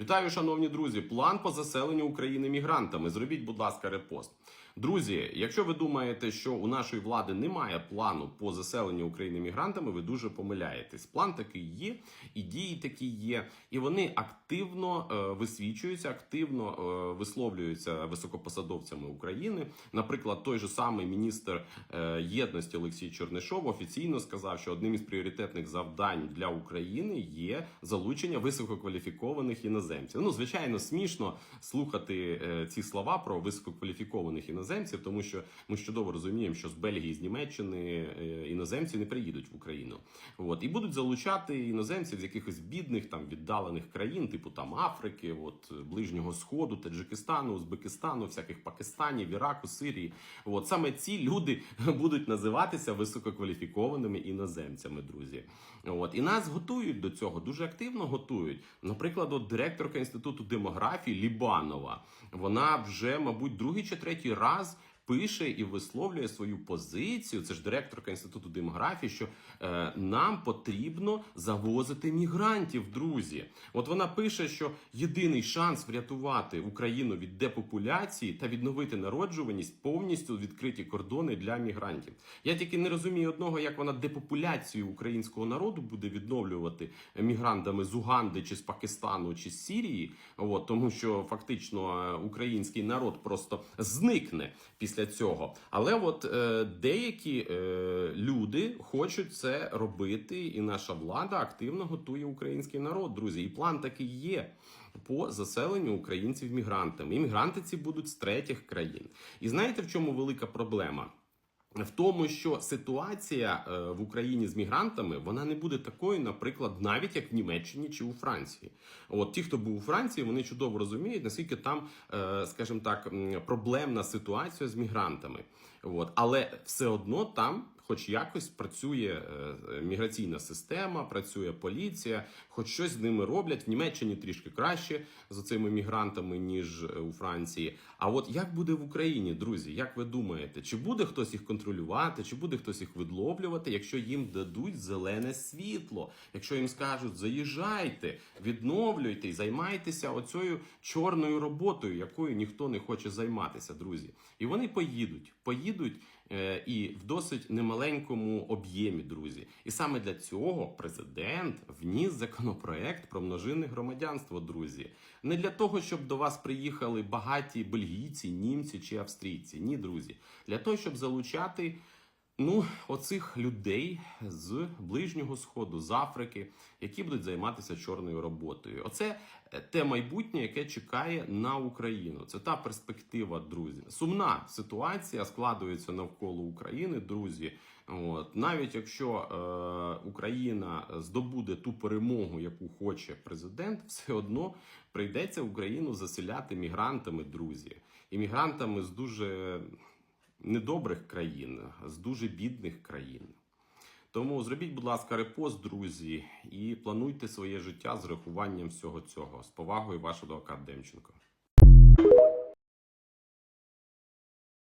Вітаю, шановні друзі! План по заселенню України мігрантами. Зробіть, будь ласка, репост. Друзі, якщо ви думаєте, що у нашої влади немає плану по заселенню України мігрантами, ви дуже помиляєтесь. План такий є, і дії такі є, і вони активно е, висвічуються, активно е, висловлюються високопосадовцями України. Наприклад, той же самий міністр е, єдності Олексій Чернишов офіційно сказав, що одним із пріоритетних завдань для України є залучення висококваліфікованих іноземців. Ну, звичайно, смішно слухати е, ці слова про висококваліфікованих іноземців, тому що ми чудово розуміємо, що з Бельгії, з Німеччини е, іноземці не приїдуть в Україну. От і будуть залучати іноземців з якихось бідних там віддалених країн, типу там Африки, от Ближнього Сходу, Таджикистану, Узбекистану, всяких Пакистанів, Іраку, Сирії. От саме ці люди будуть називатися висококваліфікованими іноземцями, друзі. От і нас готують до цього дуже активно готують. Наприклад, от директорка інституту демографії Лібанова. Вона вже, мабуть, другий чи третій раз. Пише і висловлює свою позицію. Це ж директорка інституту демографії, що е, нам потрібно завозити мігрантів, друзі. От вона пише, що єдиний шанс врятувати Україну від депопуляції та відновити народжуваність повністю відкриті кордони для мігрантів. Я тільки не розумію одного, як вона депопуляцію українського народу буде відновлювати мігрантами з Уганди чи з Пакистану чи з Сірії. От тому, що фактично е, український народ просто зникне після цього. Але от е, деякі е, люди хочуть це робити, і наша влада активно готує український народ, друзі. І план такий є по заселенню українців мігрантами. Іммігранти ці будуть з третіх країн. І знаєте, в чому велика проблема? В тому, що ситуація е, в Україні з мігрантами вона не буде такою, наприклад, навіть як в Німеччині чи у Франції. От ті, хто був у Франції, вони чудово розуміють, наскільки там, е, скажімо так, проблемна ситуація з мігрантами. От але все одно там. Хоч якось працює е, міграційна система, працює поліція, хоч щось з ними роблять. В Німеччині трішки краще з цими мігрантами, ніж е, у Франції. А от як буде в Україні, друзі? Як ви думаєте, чи буде хтось їх контролювати, чи буде хтось їх відловлювати, якщо їм дадуть зелене світло? Якщо їм скажуть заїжджайте, відновлюйте займайтеся оцею чорною роботою, якою ніхто не хоче займатися, друзі. І вони поїдуть, поїдуть е, і в досить немаленькому об'ємі, друзі. І саме для цього президент вніс законопроект про множинне громадянство, друзі. Не для того, щоб до вас приїхали багаті бельгійці, німці чи австрійці. Ні, друзі, для того, щоб залучати. Ну, оцих людей з ближнього сходу, з Африки, які будуть займатися чорною роботою. Оце е, те майбутнє, яке чекає на Україну. Це та перспектива, друзі. Сумна ситуація складується навколо України, друзі. От навіть якщо е, Україна здобуде ту перемогу, яку хоче президент, все одно прийдеться Україну заселяти мігрантами, друзі, іммігрантами з дуже недобрих країн, з дуже бідних країн. Тому зробіть, будь ласка, репост, друзі, і плануйте своє життя з рахуванням всього цього. З повагою, вашого Демченко.